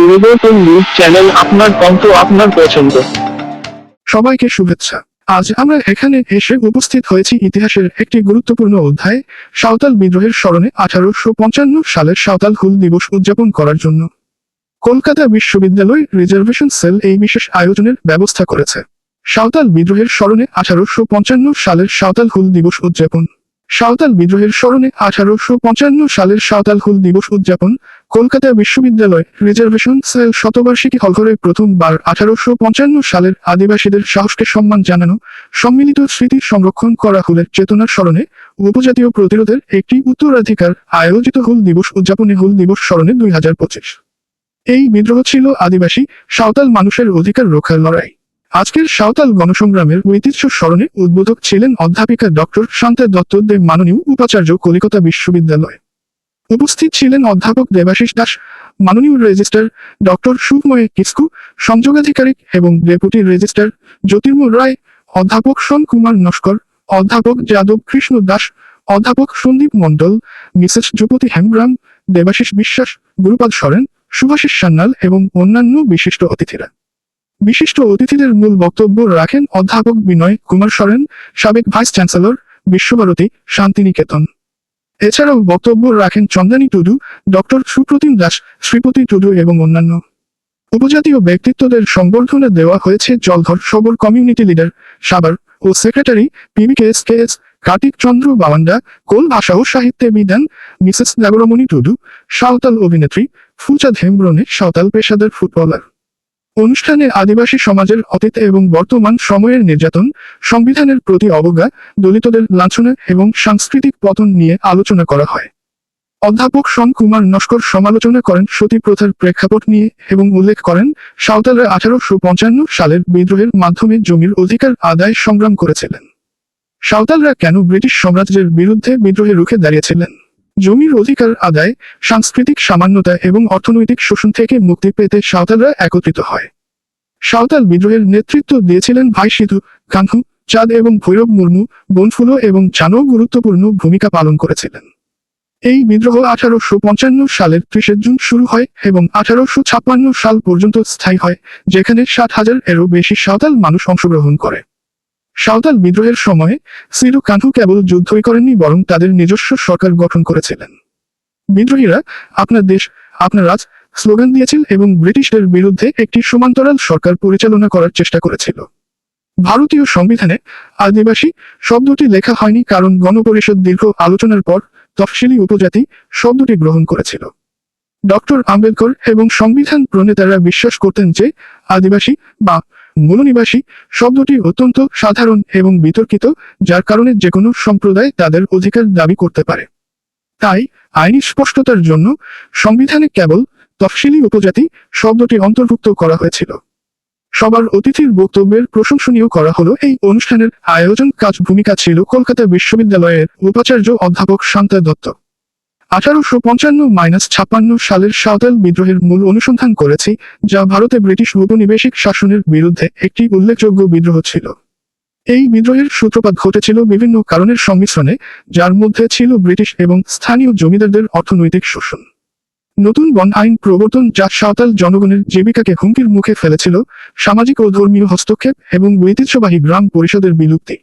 পরিবর্তন news channel আপনার কণ্ঠ, আপনার পছন্দ। সবাইকে শুভেচ্ছা। আজ আমরা এখানে এসে উপস্থিত হয়েছি ইতিহাসের একটি গুরুত্বপূর্ণ অধ্যায়, সাঁওতাল বিদ্রোহের স্মরণে আঠারোশো পঞ্চান্ন সালের সাঁওতাল হুল দিবস উদযাপন করার জন্য। কলকাতা বিশ্ববিদ্যালয় রিজার্ভেশন সেল এই বিশেষ আয়োজনের ব্যবস্থা করেছে। সাঁওতাল বিদ্রোহের স্মরণে আঠারোশো পঞ্চান্ন সালের সাঁওতাল হুল দিবস উদযাপন। সাঁওতাল বিদ্রোহের স্মরণে আঠারোশো পঞ্চান্ন সালের সাঁওতাল হুল দিবস উদযাপন কলকাতা বিশ্ববিদ্যালয় রিজার্ভেশন সেল শতবার্ষিকী হলঘরে প্রথমবার আঠারোশো পঞ্চান্ন সালের আদিবাসীদের সাহসকে সম্মান জানানো সম্মিলিত স্মৃতি সংরক্ষণ করা হুলের চেতনার স্মরণে উপজাতীয় প্রতিরোধের একটি উত্তরাধিকার আয়োজিত হুল দিবস উদযাপনে হুল দিবস স্মরণে দুই হাজার পঁচিশ। এই বিদ্রোহ ছিল আদিবাসী সাঁওতাল মানুষের অধিকার রক্ষার লড়াই। আজকের সাঁওতাল গণসংগ্রামের ঐতিহ্য স্মরণে উদ্বোধক ছিলেন অধ্যাপিকা ডক্টর শান্তা দত্ত দেব মাননীয় উপাচার্য কলিকতা বিশ্ববিদ্যালয়। উপস্থিত ছিলেন অধ্যাপক দেবাশিস দাস, মাননীয় রেজিস্টার ডক্টর সুময় কিস্কু, সংযোগাধিকারিক এবং ডেপুটি রেজিস্টার জ্যোতির্ময় রায়, অধ্যাপক সোন কুমার নস্কর, অধ্যাপক যাদব কৃষ্ণ দাস, অধ্যাপক সন্দীপ মণ্ডল, মিসেস যুপতি হেমব্রাম, দেবাশিস বিশ্বাস, গুরুপাদ সরেন, সুভাষিস সান্যাল এবং অন্যান্য বিশিষ্ট অতিথিরা। বিশিষ্ট অতিথিদের মূল বক্তব্য রাখেন অধ্যাপক বিনয় কুমার সরেন, সাবেক ভাইস চ্যান্সেলর বিশ্বভারতী শান্তিনিকেতন। এছাড়াও বক্তব্য রাখেন চন্দানী টুডু, ডক্টর সুপ্রতিম দাস, শ্রীপতি টুডু এবং অন্যান্য। উপজাতীয় ব্যক্তিত্বদের সংবর্ধনা দেওয়া হয়েছে জলধর সবর কমিউনিটি লিডার সাবার ও secretary PBKS KS Kartik Chandra Bawanda Kol ভাষা ও সাহিত্যে বিধান, মিসেস নাগরমণি টুডু, সাঁওতাল অভিনেত্রী, ফুচাদ হেমব্রনে সাঁওতাল পেশাদার ফুটবলার। অনুষ্ঠানে আদিবাসী সমাজের অতীত এবং বর্তমান সময়ের নির্যাতন, সংবিধানের প্রতি অবজ্ঞা, দলিতদের লাঞ্ছনা এবং সাংস্কৃতিক পতন নিয়ে আলোচনা করা হয়। অধ্যাপক শন কুমার নস্কর সমালোচনা করেন সতী প্রথার প্রেক্ষাপট নিয়ে এবং উল্লেখ করেন, সাঁওতালরা আঠারোশো পঞ্চান্ন সালের বিদ্রোহের মাধ্যমে জমির অধিকার আদায় সংগ্রাম করেছিলেন। সাঁওতালরা কেন ব্রিটিশ সাম্রাজ্যের বিরুদ্ধে বিদ্রোহে রুখে দাঁড়িয়েছিলেন? জমির অধিকার আদায়, সাংস্কৃতিক সামান্যতা এবং অর্থনৈতিক শোষণ থেকে মুক্তি পেতে সাঁওতালরা একত্রিত হয়। সাঁওতাল বিদ্রোহের নেতৃত্ব দিয়েছিলেন ভাই সিধু, কানহু, চাঁদ এবং ভৈরব মুর্মু, বনফুলো এবং জানো গুরুত্বপূর্ণ ভূমিকা পালন করেছিলেন। এই বিদ্রোহ আঠারোশো পঞ্চান্ন সালের ত্রিশে জুন শুরু হয় এবং আঠারোশো ছাপ্পান্ন সাল পর্যন্ত স্থায়ী হয়, যেখানে সাত হাজার এরও বেশি সাঁওতাল মানুষ অংশগ্রহণ করে। সাঁওতাল বিদ্রোহের সময় সিধু কানহু কেবল যুদ্ধই করেননি, বরং তাদের নিজস্ব সরকার গঠন করেছিলেন। বিদ্রোহীরা আপনার দেশ, আপনার রাজ স্লোগান দিয়েছিল এবং ব্রিটিশদের বিরুদ্ধে একটি সমান্তরাল সরকার পরিচালনা করার চেষ্টা করেছিল। ভারতীয় সংবিধানে আদিবাসী শব্দটি লেখা হয়নি কারণ গণপরিষদ দীর্ঘ আলোচনার পর তফসিলি উপজাতি শব্দটি গ্রহণ করেছিল। ডক্টর আম্বেদকর এবং সংবিধান প্রণেতারা বিশ্বাস করতেন যে আদিবাসী বা মূলনিবাসী শব্দটি অত্যন্ত সাধারণ এবং বিতর্কিত, যার কারণে যে কোনো সম্প্রদায় তাদের অধিকার দাবি করতে পারে। তাই, আইনি স্পষ্টতার জন্য সংবিধানে কেবল তফসিলি উপজাতি শব্দটি অন্তর্ভুক্ত করা হয়েছিল। সবার অতিথির বক্তব্যের প্রশংসনীয় করা হলো এই অনুষ্ঠানের আয়োজন কাজ ভূমিকা ছিল কলকাতা বিশ্ববিদ্যালয়ের উপাচার্য অধ্যাপক শান্তা দত্ত। আঠারোশো পঞ্চান্ন মাইনাস ছাপ্পান্ন সালের সাঁওতাল বিদ্রোহের মূল অনুসন্ধান করেছি, যা ভারতে ব্রিটিশ উপনিবেশিক শাসনের বিরুদ্ধে একটি উল্লেখযোগ্য বিদ্রোহ ছিল। এই বিদ্রোহের সূত্রপাত ঘটেছিল বিভিন্ন কারণের সংমিশ্রণে, যার মধ্যে ছিল ব্রিটিশ এবং স্থানীয় জমিদারদের অর্থনৈতিক শোষণ। নতুন বন আইন প্রবর্তন যা সাঁওতাল জনগণের জীবিকাকে হুমকির মুখে ফেলেছিল, সামাজিক ও ধর্মীয় হস্তক্ষেপ এবং ঐতিহ্যবাহী গ্রাম পরিষদের বিলুপ্তি।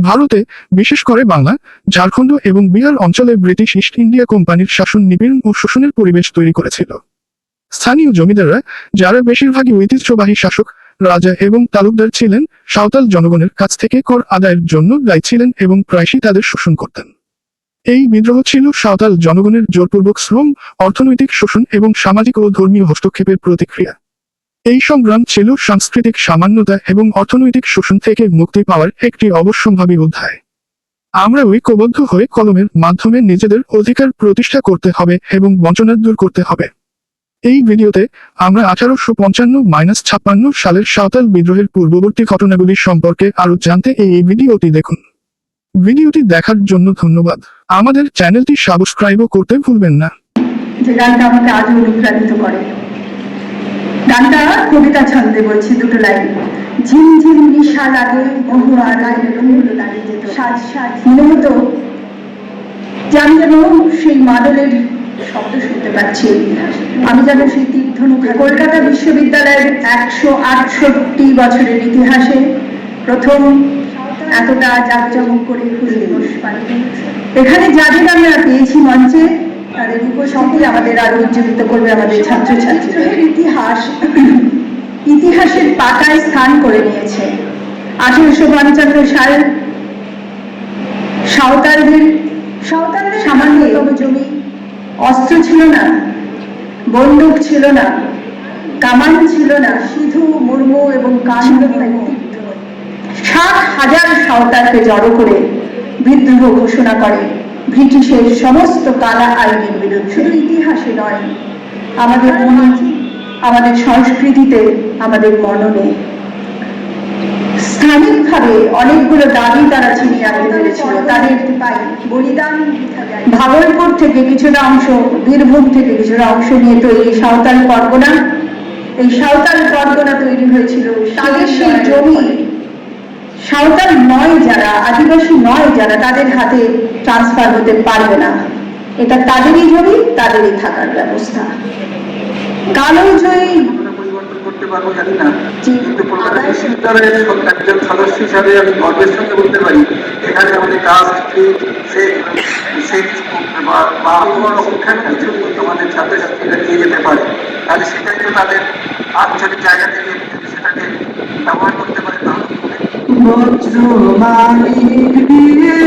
ভারতে, বিশেষ করে বাংলা, ঝাড়খণ্ড এবং বিহার অঞ্চলে ব্রিটিশ ইস্ট ইন্ডিয়া কোম্পানির শাসন নিপীড়ন ও শোষণের পরিবেশ তৈরি করেছিল। স্থানীয় জমিদাররা, যারা বেশিরভাগই ঐতিহ্যবাহী শাসক, রাজা এবং তালুকদার ছিলেন, সাঁওতাল জনগণের কাছ থেকে কর আদায়ের জন্য দায়ী ছিলেন এবং প্রায়শই তাদের শোষণ করতেন। এই বিদ্রোহ ছিল সাঁওতাল জনগণের জোরপূর্বক শ্রম, অর্থনৈতিক শোষণ এবং সামাজিক ও ধর্মীয় হস্তক্ষেপের প্রতিক্রিয়া। এই সংগ্রাম ছিল সাংস্কৃতিক সামান্যতা এবং অর্থনৈতিক শোষণ থেকে মুক্তি পাওয়ার একটি অবশ্যম্ভাবী অধ্যায়। আমরা ঐক্যবদ্ধ হয়ে কলমের মাধ্যমে নিজেদের অধিকার প্রতিষ্ঠা করতে হবে এবং বঞ্চনা দূর করতে হবে। এই ভিডিওতে আমরা আঠারোশো পঞ্চান্ন মাইনাস ছাপ্পান্ন সালের সাঁওতাল বিদ্রোহের পূর্ববর্তী ঘটনাগুলি সম্পর্কে আরও জানতে এই এই ভিডিওটি দেখুন। ভিডিওটি দেখার জন্য ধন্যবাদ। আমাদের চ্যানেলটি সাবস্ক্রাইবও করতে ভুলবেন না। যে গানটা আমাকে আজও অনুপ্রাণিত করে। গানটা কবিতা ছন্দে বলছি দুটো লাইন। ঝিমঝিম নিশা লাগে বহু আগায় রঙগুলো দাঁড়িয়ে যেত সাজ সাজ মনে হতো যে আমি যেন সেই মাদলের শব্দ শুনতে পাচ্ছি। আমি যেন সেই তীর্ধনুখা কলকাতা বিশ্ববিদ্যালয়ের একশো আটষট্টি বছরের ইতিহাসে প্রথম এতটা জাঁকজমক করে হুল দিবস এখানে যাদের আমরা পেয়েছি মঞ্চে তাদের উপসঙ্গে আমাদের আরও উজ্জীবিত করবে আমাদের ছাত্রছাত্রীদের ইতিহাস, ইতিহাসের পাতায় স্থান করে নিয়েছে। আঠেরোশো পঞ্চান্ন সাল সাঁওতালদের সাঁওতালদের সামান্যতম জমি। অস্ত্র ছিল না, বন্দুক ছিল না, কামান ছিল না, সিধু, মুর্মু এবং কানু ষাট হাজার সাঁওতালকে জড়ো করে বিদ্রোহ ঘোষণা করে। ব্রিটিশের সমস্ত কালা আইনের বিরুদ্ধে। শুধু ইতিহাসে নয় আমাদের মনে আমাদের সংস্কৃতিতে আমাদের মননে স্থানিকভাবে অনেকগুলো দাবি তারা ছিনিয়ে আনতে পেরেছিল। তাদের পাই বলিদান ভাগলপুর থেকে কিছুটা অংশ বীরভূম থেকে কিছুটা অংশ নিয়ে তৈরি সাঁওতাল পরগনা এই সাঁওতাল পরগনা তৈরি হয়েছিল। তাদের সেই জমি সাঁওতাল নয় যারা আদিবাসী নয় যারা তাদের হাতে ট্রান্সফার হতে পারবে না। এটা তাদেরই জমি তাদেরই থাকার ব্যবস্থা। কালো জয়ী পারব জানি না। জি। কিন্তু কলকাতা বিশ্ববিদ্যালয়ের একজন সদস্য হিসাবে আমি গর্বের সঙ্গে বলতে পারি এখানে আমাদের কাস্ট সে সে বা কোনো রকম ছাত্রছাত্রীরা নিয়ে যেতে পারে। তাহলে সেটাই তো তাদের আঞ্চলিক জায়গা থেকে সেটাকে ব্যবহার করতে পারে বজ্র মালিক দিয়ে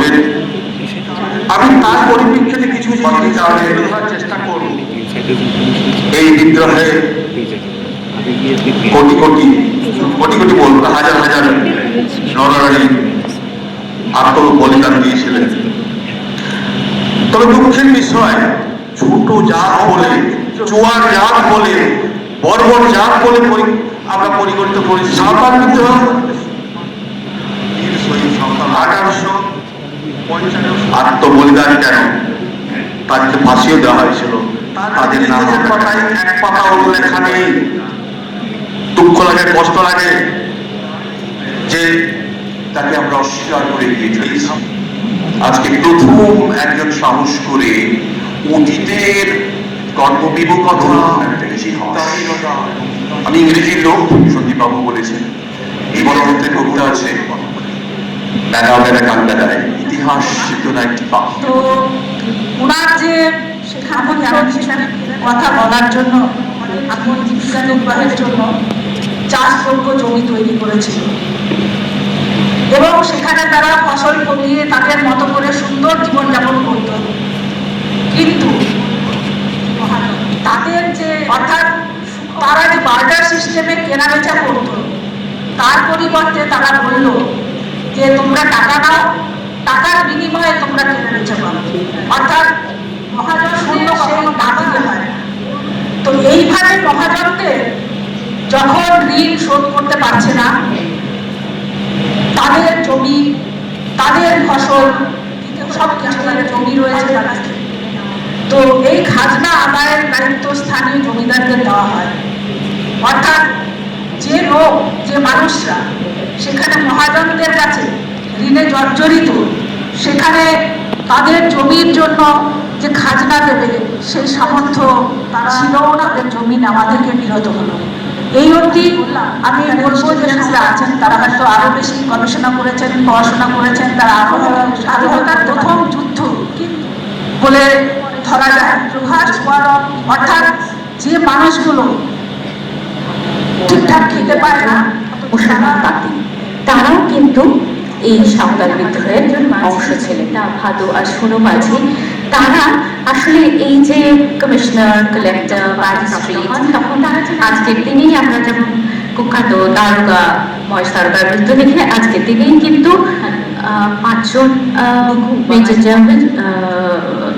তারা আমি তার পরিপ্রেক্ষিতে কিছু জিনিস জানার চেষ্টা করব এই বিদ্রোহে কোটি কোটি কোটি কোটি বলব হাজার হাজার নরনারী আত্ম বলিদান দিয়েছিলেন। তবে দুঃখের বিষয়, ছোট জাত বলে, চুয়ার জাত বলে, বর্বর জাত বলে আমরা পরিগণিত করি সাঁওতাল বিদ্রোহ। আঠারোশো আত্মবলিদান কেন? তাদেরকে ফাঁসিও দেওয়া হয়েছিল। তাদের নামের পাতায় এক পাতা লেখা নেই। দুঃখ লাগে কষ্ট লাগে যে তাকে আমরা অস্বীকার করে দিয়ে চলেছি আজকে প্রথম একজন সাহস করে অতীতের চিন্তাহীনতা আমি ইংরেজির লোক সন্দীপ বাবু বলেছেন। এই বলতে কবিতা আছে। বেড়া বেড়া কান বেড়ায় ইতিহাস চেতনা একটি পাখ তো ওনার যে কথা বলার জন্য জীবিকা নির্বাহের জন্য চাষযোগ্য জমি তৈরি করেছিল। এবং সেখানে তারা ফসল ফলিয়ে তাদের মতো করে সুন্দর জীবনযাপন করত। কিন্তু তাদের যে, অর্থাৎ তারা যে বার্টার সিস্টেমে কেনাবেচা করত, তার পরিবর্তে তারা বলল যে, তোমরা টাকা দাও টাকার বিনিময়ে তোমরা কেনাবেচা করো অর্থাৎ মহাজন শূন্য কখনো দাবিতে হয় তো এইভাবে মহাজনদের যখন ঋণ শোধ করতে পারছে না, তাদের জমি, তাদের ফসল সব কিছু জমি রয়েছে তাদের তো এই খাজনা আদায়ের দায়িত্ব স্থানীয় জমিদারদের দেওয়া হয়। অর্থাৎ যে লোক, যে মানুষরা, সেখানে মহাজনদের কাছে ঋণে জর্জরিত। সেখানে তাদের জমির জন্য যে খাজনা দেবে, সেই সামর্থ্য তারা ছিলও না জমি থেকে বিরত হলো। এই অবধি আমি বলব যে স্টুডেন্টসরা আছেন, তারা হয়তো আরও বেশি গবেষণা করেছেন, পড়াশোনা করেছেন, তারা আরও স্বাধীনতার প্রথম যুদ্ধ বলে ধরা যায়। অর্থাৎ যে মানুষগুলো ঠিকঠাক খেতে পারে না, তারাও কিন্তু এই সাঁওতাল বিদ্রোহের অংশ ছিলেন। তা ভাদু আর সোনু মাঝি তারা আসলে এই যে কমিশনার কালেক্টর ম্যাজিস্ট্রেট তখন আজকের দিনেই আমরা যেমন কুখ্যাত দারোগা মহেশ মৃত্যু দেখে আজকের দিনেই কিন্তু পাঁচজন মেজর জেনারেল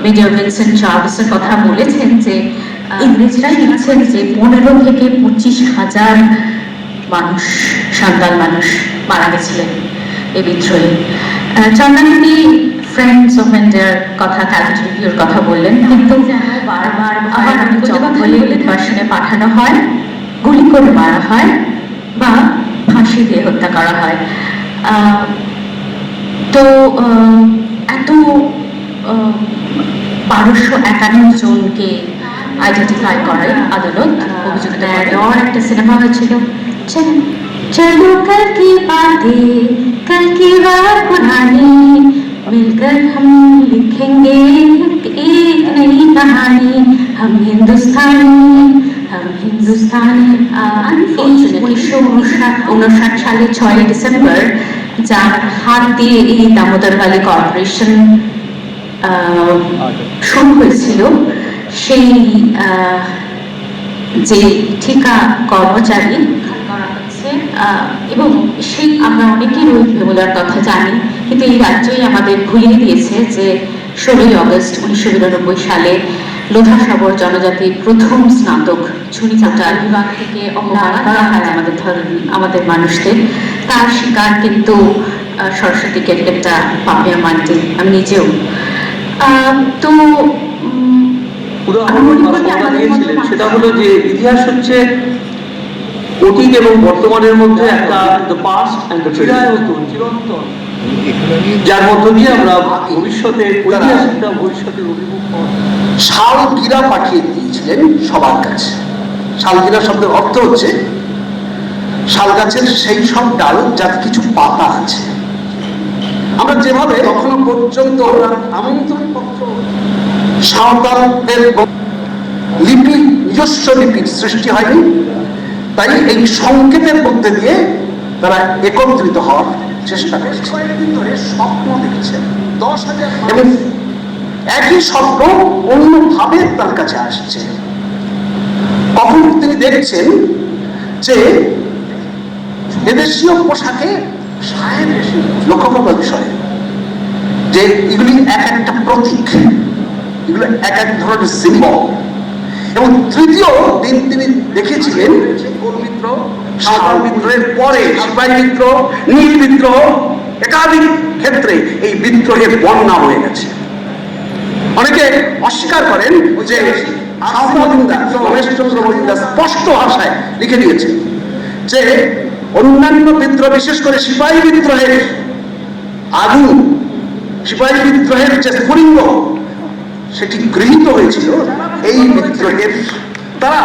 মেজর ভিনসেন্ট চার্লসের কথা বলেছেন যে ইংরেজরা লিখছেন যে পনেরো থেকে পঁচিশ হাজার মানুষ সান্তাল মানুষ মারা গেছিলেন। আহ, চন্দ্রানী ফ্রেন্ডস অফ ইন্ডিয়ার কথা রিভিউর কথা বললেন কিন্তু বারবার আবার জঙ্গলে নির্বাসনে পাঠানো হয় গুলি করে মারা হয় বা ফাঁসি দিয়ে হত্যা করা হয়। তো এত বারোশো একান্ন জনকে আইডেন্টিফাই করায় আদালত করে। একটা সিনেমা হয়েছিল। চল- চলো কি বাতে কল কি বাত পুরানি मिलकर हम लिखेंगे एक नई कहानी हम हिंदुस्तानी हम हिंदुस्तानी উনিশশো উনষাট সালে ছয় ডিসেম্বর যার হাত দিয়ে এই দামোদর ভ্যালি কর্পোরেশন আহ, শুরু হয়েছিল সেই আহ, যে ঠিকা কর্মচারী করা হচ্ছে আহ, এবং সেই আমরা অনেকেই রোহিত ভেমুলার কথা জানি কিন্তু এই রাজ্যই আমাদের ভুলিয়ে দিয়েছে যে ষোলোই আগস্ট উনিশশো বিরানব্বই সালে লোধাসাগর জনজাতির প্রথম স্নাতক ছুরি ছুরিচাটা বিভাগ থেকে অপমান করা হয় আমাদের ধর্ম আমাদের মানুষদের। তার শিকার কিন্তু সরস্বতী ক্রিকেটটা পাপিয়া মান্টি আমি নিজেও। আহ, তো সেটা হলো যে ইতিহাস হচ্ছে অতীত এবং বর্তমানের মধ্যে একটা দ্য পাস্ট অ্যান্ড দ্য চিরন্তন। যার মধ্য দিয়ে আমরা ভবিষ্যতে ঐতিহাসিকরা ভবিষ্যতের অভিমুখ শালগিরা পাঠিয়ে দিয়েছিলেন সবার কাছে। শালগিরা শব্দের অর্থ হচ্ছে শাল গাছের সেই সব ডাল যার কিছু পাতা আছে। আমরা যেভাবে এখনও পর্যন্ত আমরা আমন্ত্রণ পত্র সাঁওতালদের লিপি নিজস্ব লিপির সৃষ্টি হয়নি তাই এই সংকেতের মধ্যে দিয়ে তারা একত্রিত হওয়ার চেষ্টা করেছে। কয়েকদিন ধরে স্বপ্ন দেখছেন দশ হাজার এবং একই স্বপ্ন অন্যভাবে তার কাছে আসছে। কখন তিনি দেখছেন যে এদেশীয় পোশাকে সাহেব এসে লক্ষ্য করবার বিষয় যে এগুলি এক একটা প্রতীক এগুলো এক এক ধরনের সিম্বল এবং তৃতীয় দিন তিনি দেখেছিলেন গোলমিত্র সাঁওতাল বিদ্রোহের পরে সিপাহী বিদ্রোহ নীল বিদ্রোহ একাধিক ক্ষেত্রে এই বিদ্রোহের বন্যা হয়ে গেছে। অনেকে অস্বীকার করেন যে স্পষ্ট ভাষায় লিখে দিয়েছে যে অন্যান্য বিদ্রোহ বিশেষ করে সিপাহী বিদ্রোহের আগুন সিপাহী বিদ্রোহের যে স্ফুলিঙ্গ সেটি গৃহীত হয়েছিল। এই বিদ্রোহের তারা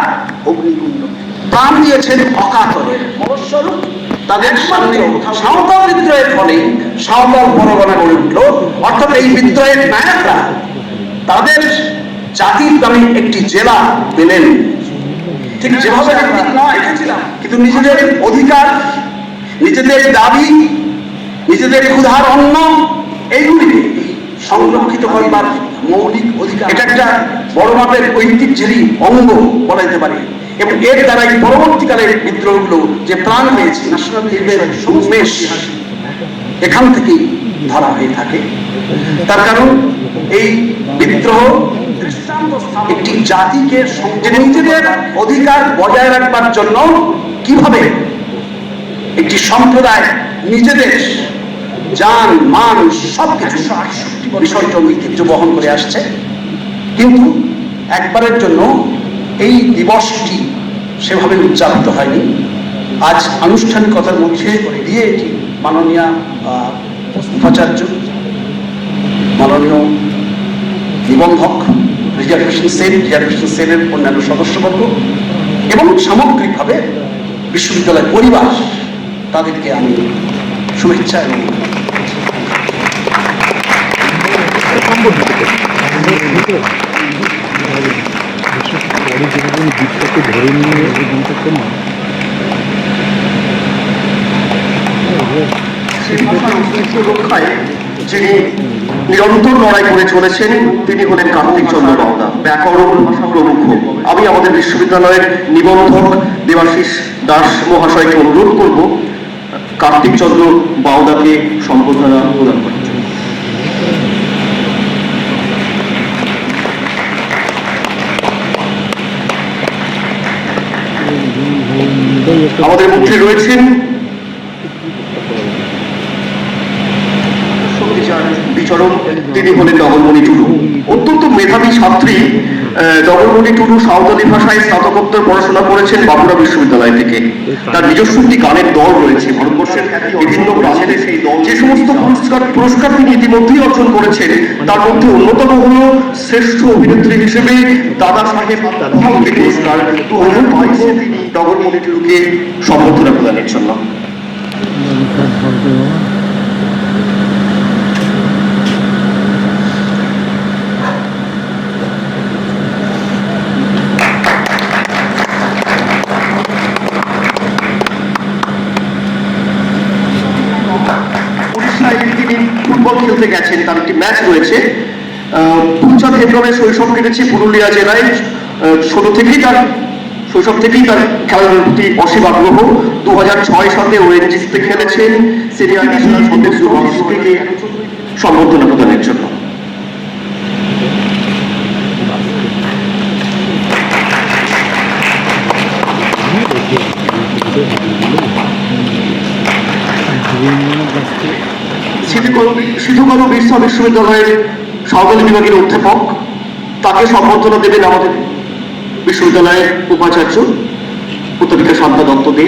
অগ্নিকুণ্ড প্রাণ দিয়েছেন অকাতরে। ফলস্বরূপ তাদের সামনে সাঁওতাল বিদ্রোহের ফলে সাঁওতাল গড়ে উঠল। অর্থাৎ এই বিদ্রোহের নায়করা তাদের জাতির নামে একটি জেলা পেলেন ঠিক যেভাবে কিন্তু নিজেদের অধিকার, নিজেদের দাবি, নিজেদের ক্ষুধার অন্ন, এইগুলিকে সংরক্ষিত করবার মৌলিক অধিকার এটা একটা বড় মাপের ঐতিহ্যেরই অঙ্গ বলা যেতে পারে। এবং এর দ্বারাই পরবর্তীকালের বিদ্রোহগুলো যে প্রাণ পেয়েছে ন্যাশনাল এখান থেকেই ধরা হয়ে থাকে। তার কারণ, এই বিদ্রোহ একটি জাতিকে নিজেদের অধিকার বজায় রাখবার জন্য কীভাবে একটি সম্প্রদায় নিজেদের জান মান সবকিছু বিষয়টা ঐতিহ্য বহন করে আসছে। কিন্তু একবারের জন্য এই দিবসটি সেভাবে উদযাপিত হয়নি। আজ আনুষ্ঠানিকতার মধ্যে দিয়ে এটি মাননীয় উপাচার্য মাননীয় নিবন্ধক রিজার্ভেশন সেল রিজার্ভেশন সেলের অন্যান্য সদস্যবর্গ এবং সামগ্রিকভাবে বিশ্ববিদ্যালয় পরিবার, তাদেরকে আমি শুভেচ্ছা এবং রক্ষায় যিনি নিরন্তর লড়াই করে চলেছেন। তিনি হলেন কার্তিক চন্দ্র বাউদা ব্যাকরণ প্রমুখ আমি আমাদের বিশ্ববিদ্যালয়ের নিবন্ধক দেবাশিস দাস মহাশয়কে অনুরোধ করব কার্তিক চন্দ্র বাউদাকে সম্বর্ধনা প্রদান করেন। আমাদের মুখে রয়েছেন। বিচরণ তিনি হলেন নগরমণি টুডু। অত্যন্ত মেধাবী ছাত্রী। ডবলমণি টুডু সাঁওতালি ভাষায় স্নাতকোত্তর পড়াশোনা করেছেন বাঁকুড়া বিশ্ববিদ্যালয় থেকে। তার নিজস্ব একটি গানের দল রয়েছে। ভারতবর্ষের বিভিন্ন রাজ্যের সেই দল। যে সমস্ত পুরস্কার পুরস্কার তিনি ইতিমধ্যেই অর্জন করেছেন, তার মধ্যে অন্যতম হল শ্রেষ্ঠ অভিনেত্রী হিসেবে দাদা সাহেব পুরস্কার তিনি ডবলমণি টুডুকে সম্বর্ধনা প্রদানের জন্য উড়িষ্যায় তিনি ফুটবল খেলতে গেছেন তার একটি ম্যাচ রয়েছে ফুলচাঁদ শৈশব কেটেছে পুরুলিয়া জেলায়। ছোট থেকেই তার শৈশব থেকেই তার খেলাধুলার প্রতি অসীম আগ্রহ। দু হাজার ছয় সালে ওএনজিসিতে খেলেছেন সিনিয়র ন্যাশনাল সম্বর্ধনা প্রদানের জন্য। সিধুকানু বিশ্ব বিশ্ববিদ্যালয়ের সাঁওতালি বিভাগের অধ্যাপক। তাকে সম্বর্ধনা দেবেন আমাদের বিশ্ববিদ্যালয়ের উপাচার্য উত্তরিকা শান্তা দত্ত দে।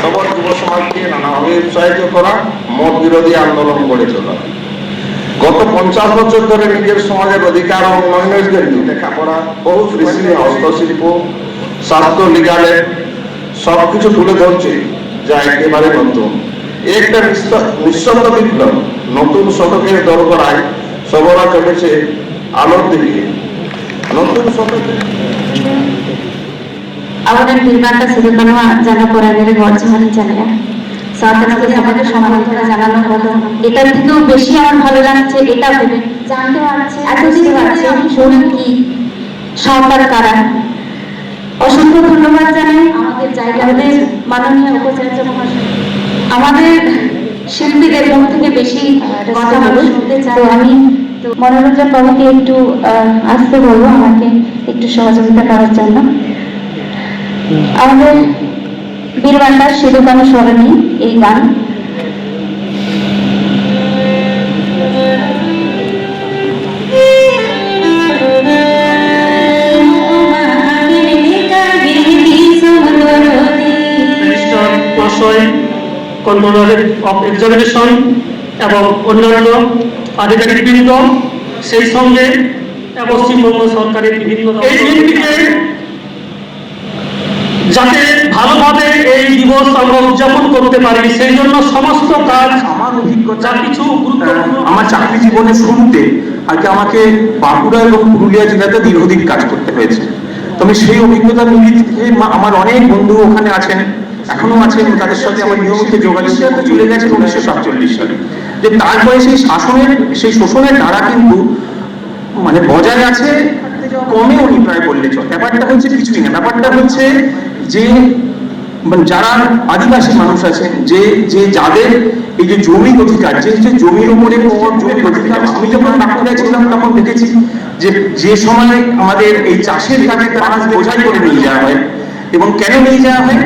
সবার যুব সমাজকে নানাভাবে উৎসাহিত করা, মত বিরোধী আন্দোলন গড়ে তোলা। গত পঞ্চাশ বছর ধরে নিজের সমাজের অধিকার ও উন্নয়নের জন্য লেখাপড়া, বহু কৃষি হস্তশিল্প, স্বাস্থ্য, লিগালে সবকিছু তুলে ধরছে যা একেবারে নতুন একটা নিঃশব্দ বিপ্লব, নতুন শতকের দরগড়ায় সবরা চলেছে আলোর দিকে। নতুন শতকের আমাদের শুরু করা জানা বর্তমানে জায়গা সাঁতারকে আমাকে সমালোচনা জানানো হলো এটার থেকেও বেশি আমার ভালো লাগছে, এটা জানতে পারছি। শুনি কি? সাঁতার কারা? অসংখ্য ধন্যবাদ জানাই। আমাদের জায়গা আমাদের মাননীয় উপাচার্য মহাশয়। আমাদের শিল্পীদের মুখ থেকে বেশি কথা বলো শুনতে চাই। আমি মনোরঞ্জন বাবুকে একটু আসতে বলব, আমাকে একটু সহযোগিতা করার জন্য। আমাদের বীরবান্ডার সিধুকানু স্মরণী এই গান। রেজিস্ট্রার অফ এক্সামিনেশন এবং অন্যান্য আধিকারিকবৃন্দ সেই সঙ্গে পশ্চিমবঙ্গ সরকারের বিভিন্ন এই দিনটিকে যাতে ভালোভাবে এই দিবস আমরা উদযাপন করতে পারি। সেই জন্য সমস্ত কাজ আমার অভিজ্ঞতা, কিছু গুরুত্বপূর্ণ আমার চাকরি জীবনের শুরুতে আগে আমাকে বাঁকুড়া এবং পুরুলিয়া জেলাতে দীর্ঘদিন কাজ করতে হয়েছে। তবে সেই অভিজ্ঞতা মিলিয়ে আমার অনেক বন্ধু ওখানে আছেন এখনও আছেন, তাদের সাথে আমার নিয়মিত যোগাযোগ চলে গেছে উনিশশো সাতচল্লিশ সালে। যে তারপরে সেই শাসনের, সেই শোষণের দ্বারা কিন্তু মানে বজায় আছে, কমে উনি প্রায় বললে চলে। ব্যাপারটা হচ্ছে কিছুই না। ব্যাপারটা হচ্ছে যে মানে যারা আদিবাসী মানুষ আছেন যে যে যাদের এই যে জমি অধিকার, যে যে জমির উপরে আমি যখন বাঁকুড়ায় ছিলাম তখন দেখেছি যে যে সময় আমাদের এই চাষের কাজে তারা বোঝাই করে নিয়ে যাওয়া হয়। এবং কেন নিয়ে যাওয়া হয়?